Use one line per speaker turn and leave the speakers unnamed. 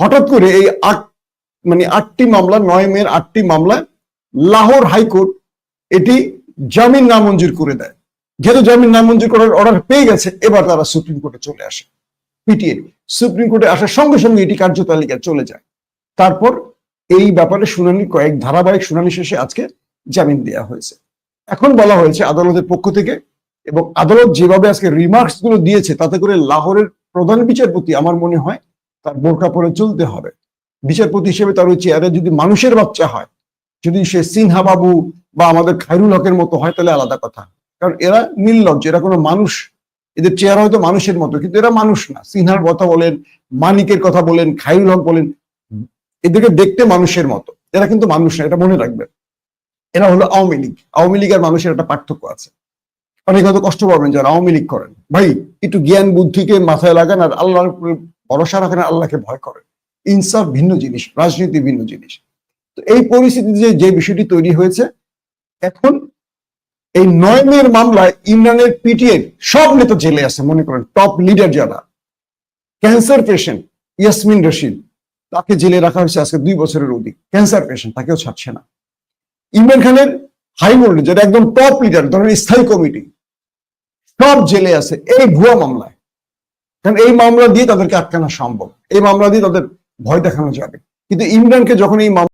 হঠাৎ করে এই আট মানে আটটি মামলা, নয় মেয়ের আটটি মামলা লাহোর হাইকোর্ট এটি জামিন নামঞ্জুর করে দেয়। যেহেতু জামিন নামঞ্জুর করার অর্ডার পেয়ে গেছে, এবার তারা সুপ্রিম কোর্টে চলে আসে। পিটিএ সুপ্রিম কোর্টে আসার সঙ্গে সঙ্গে এটি কার্যতালিকায় চলে যায়। তারপর এই ব্যাপারে শুনানি, কয়েক ধারাবাহিক শুনানি শেষে আজকে জামিন দেওয়া হয়েছে। এখন বলা হয়েছে আদালতের পক্ষ থেকে এবং আদালত যেভাবে আজকে রিমার্কসগুলো দিয়েছে, তাতে করে লাহোরের প্রধান বিচারপতি, আমার মনে হয় তার বোরকা পরে চলতে হবে। বিচারপতি হিসেবে তার ওই চেয়ারে যদি মানুষের বাচ্চা হয়, যদি সে সিনহা বাবু বা আমাদের খায়রুল হকের মতো হয়, তাহলে আলাদা কথা। কারণ এরা নির্লজ্জ, এরা কোনো মানুষ। এদের চেহারা হয়তো মানুষের মতো, কিন্তু এরা মানুষ না। সিনহার কথা বলেন, মানিকের কথা বলেন, খায়রুল হক বলেন, এদেরকে দেখতে মানুষের মতো। এরা কিন্তু মানুষ না, এটা মনে রাখবেন। এরা হলো আওয়ামী লীগ। আওয়ামী লীগ আর মানুষের একটা পার্থক্য আছে। অনেক হয়তো কষ্ট পাবেন যারা আওয়ামী লীগ করেন। ভাই, একটু জ্ঞান বুদ্ধিকে মাথায় লাগান আর আল্লাহর ভরসা রাখেন আর আল্লাহকে ভয় করে। ইনসাফ ভিন্ন জিনিস, রাজনীতি ভিন্ন জিনিস। তো এই পরিস্থিতিতে যে বিষয়টি তৈরি হয়েছে, এখন এই নয় মেয়ের মামলায় ইমরানের পিটিএ সব নেতা জেলে আছে, মনে করেন টপ লিডার যারা। ক্যান্সার পেশেন্ট ইয়াসমিন রশিদ, তাকে জেলে রাখা হয়েছে আজকে দুই বছরের অধিক। ক্যান্সার পেশেন্ট তাকেও ছাড়ছে না। ইমরান খানের হাই যেটা একদম টপ লিডার ধরেন স্থায়ী কমিটি সব জেলে আছে। এই ভুয়া মামলায় কারণ এই মামলা দিয়ে তাদেরকে আটকানো সম্ভব। এই মামলা দিয়ে তাদের ভয় দেখানো যাবে। কিন্তু ইমরানকে যখন এই